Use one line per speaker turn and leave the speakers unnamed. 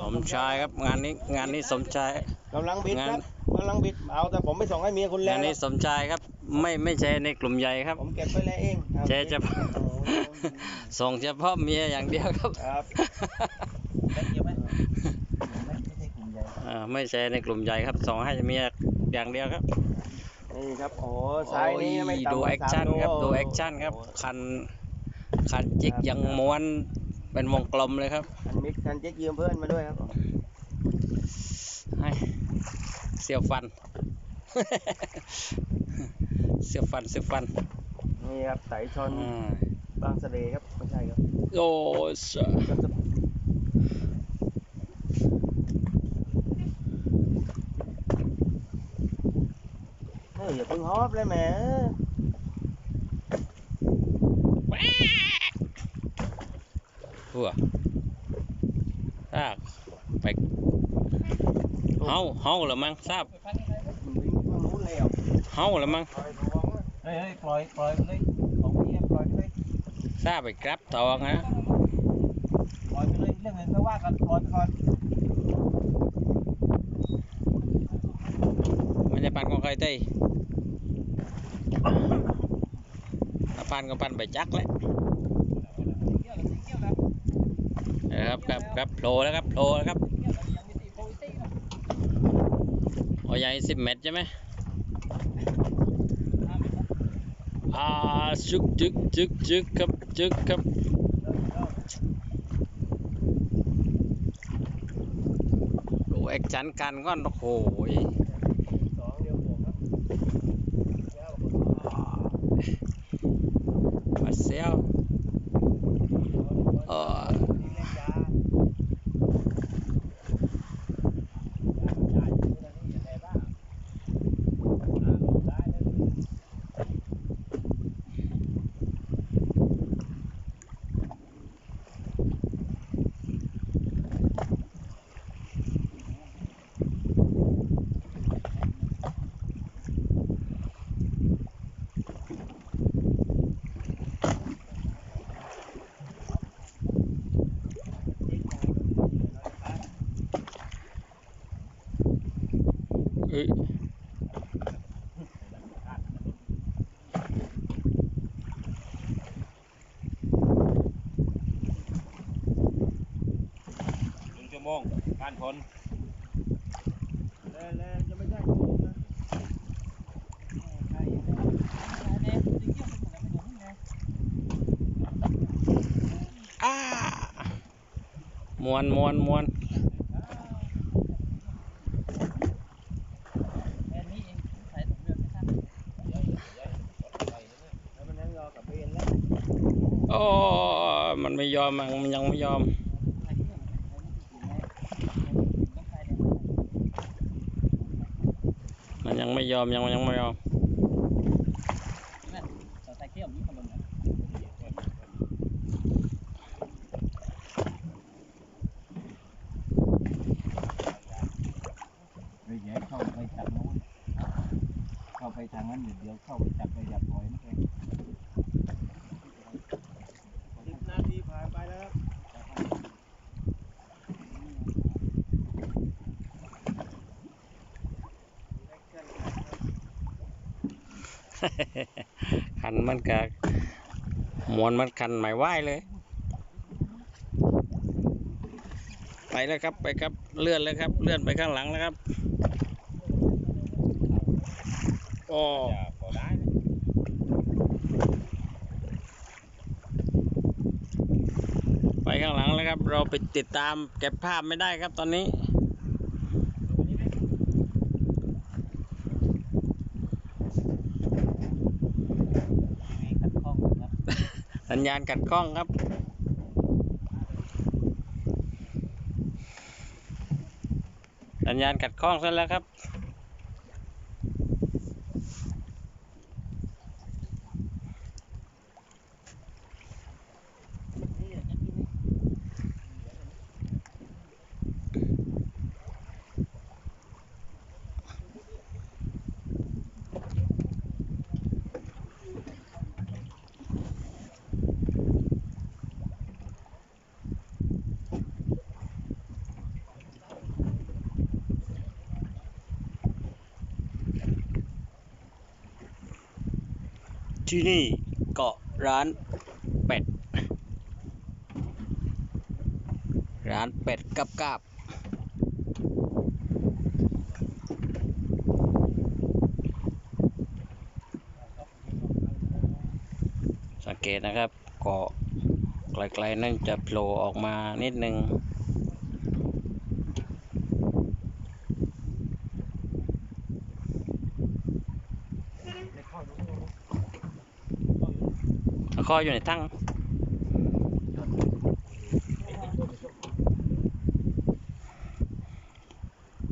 สมชายครับงานนี้งานนี้สมชาย
กำลังบิดค
งา
รั
น
บกำลังบิดเอาแต่ผมไม่ส่งให้เมียคุณแล้
งา
วน
นี้สมชายครับ ไม่ไม่ใช่ในกลุ่มใหญ่ครับ
ผมเก็บไปแล้วเองครับ
เจ๊จะ
โอ้โห
ส่งเฉพาะเมียอย่างเดียวครับ
ครับ
ได้เกี่ยวไหมไม่ไม่ใช่กลุ่มใหญ่
อ่าไม่ใช่ในกลุ่มใหญ่ครับส่งให้เมียอย่างเดียวครับ
นี่ครับโอ้โหไซส์นี้ไม่
โอ้ย
ต่ำ
ดู
กว่า
แอคชั่น
สาม
ครับ
โล
ดูแอคชั่นครับคันคันจิกยังม้วน เป็นวงกลมเลยครับ
คันมิกคันเจ๊กยืมเพื่อนมาด้วยครับ
ให้เสียวฟัน เสียวฟันเสียวฟัน
นี่ครับไสชน
อ่า
บางสะเลครับไม่ใช่ครับ
โอ้สะ
เอออย่าเพิ่งฮอปเลยแหม
หัวทราบไปเฮาเฮาเหรือมั้งทราบ
มันวิ่งทางนู้นแล้ว
เฮาเหรือมั้ง
เฮ้ยเฮ้ยปล่อยปล่อยไปเลยของพี่ปล่อยไปเลย
ทราบไปกรับทองนะ
ปล่อยไปเลยเรื่องเงินไม่ว่ากันปล่อยไปก่อน
มันจะปันของใครเต้ยถ้าปันก็ปันไปจักแหล้วนะ ครับโผล่แล้วครับโผล่แล้วครับโอ้ใหญ่สิบเมตรใช่ไหมอ่าจึกจึกจึกจึกครับจึกครับดูแอคชั่นกันก้อนโอ้โห
สองเดียวบวกครับ
มาเซลเออ
นี่เล่นจ้า
เอ้ย
หนึ่งชั่วโมงการผล
แล้วแล้วจะไม่ใช่ผมนะ
อ้ามวนมวนมวน
แล้วมันนั่งรอกับเบนแล้ว
โอ้มันไม่ยอมมันยังไม่ยอม มันยังไม่ยอมยังยังไม่ยอม
เฮ้ยอย่าให้เข้าไปทางนั้นเดี๋ยวเดี๋ยวเข้าไปจับไปอย่าปล่อยนะแก
สิบนาทีผ่านไปแล้วครับแอคชั่น
คันมันกะมวนมันคันไม่ไหวเลย ไปแล้วครับไปครับเลื่อนเลยครับ เลื่อนไปข้างหลังแล้วครับโอ้
อไป
ข้างหลังแล้วครับ เราไปติดตามเก็บภาพไม่ได้ครับตอนนี้
มีขัดข้องครับ
สัญญาณกัดกล้องครับสัญญาณกัดกล้องซะแล้วครับ ที่นี่เกาะร้านเป็ด ร้านเป็ดกับกาบสังเกตนะครับเกาะไกลๆนั่นจะโผล่ออกมานิดนึง
คอ
อยู่ในทั้ง